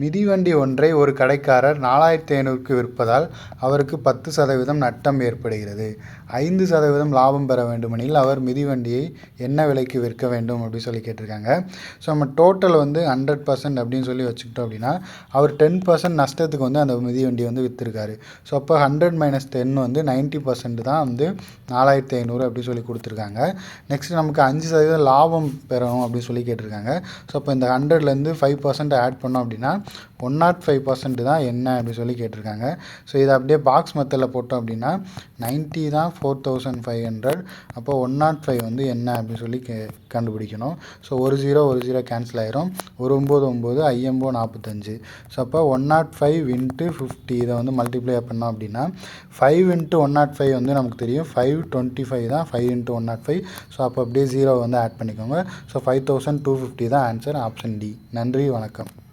மிதிவண்டி ஒன்றை ஒரு கடைக்காரர் நாலாயிரத்தி ஐநூறுக்கு விற்பதால் அவருக்கு பத்து சதவீதம் நட்டம் ஏற்படுகிறது. ஐந்து சதவீதம் லாபம் பெற வேண்டுமெனில் அவர் மிதிவண்டியை என்ன விலைக்கு விற்க வேண்டும் அப்படின்னு சொல்லி கேட்டிருக்காங்க. ஸோ நம்ம டோட்டல் வந்து ஹண்ட்ரட் பர்சன்ட் அப்படின்னு சொல்லி வச்சுக்கிட்டோம் அப்படின்னா அவர் டென் பர்சன்ட் நஷ்டத்துக்கு வந்து அந்த மிதிவண்டி வந்து விற்றுருக்காரு ஸோ அப்போ ஹண்ட்ரட் மைனஸ் டென் வந்து நைன்ட்டி பர்சன்ட் தான் வந்து நாலாயிரத்தி ஐநூறு அப்படின்னு சொல்லி கொடுத்துருக்காங்க. நெக்ஸ்ட் நமக்கு அஞ்சு சதவீதம் லாபம் பெறணும் அப்படின்னு சொல்லி கேட்டிருக்காங்க. ஸோ அப்போ இந்த ஹண்ட்ரட்லேருந்து ஃபைவ் பர்சன்ட் ஆட் பண்ணோம் அப்படின்னா ஒன் நாட் ஃபைவ் பர்சன்ட் தான் என்ன அப்படி சொல்லி கேட்டிருக்காங்க. ஸோ இதை அப்படியே பாக்ஸ் மெத்தடில் போட்டோம் அப்படின்னா நைன்ட்டி தான் ஃபோர் தௌசண்ட் ஃபைவ் ஹண்ட்ரட் அப்போ ஒன் நாட் ஃபைவ் வந்து என்ன அப்படின்னு சொல்லி கே கண்டுபிடிக்கணும். ஸோ ஒரு ஜீரோ ஒரு ஜீரோ கேன்சல் ஆயிரும். ஒரு ஒம்பது ஒம்பது ஐஎம்போ நாற்பத்தஞ்சு ஸோ அப்போ one naught five into fifty இதை வந்து மல்டிப்ளை பண்ணோம் அப்படின்னா five into one naught five வந்து நமக்கு தெரியும். ஃபைவ் டுவெண்ட்டி ஃபைவ் தான் five into one naught five so அப்போ அப்படியே ஜீரோ வந்து ஆட் பண்ணிக்கோங்க. So five thousand two fifty தான் ஆன்சர் ஆப்ஷன் டி நன்றி வணக்கம்.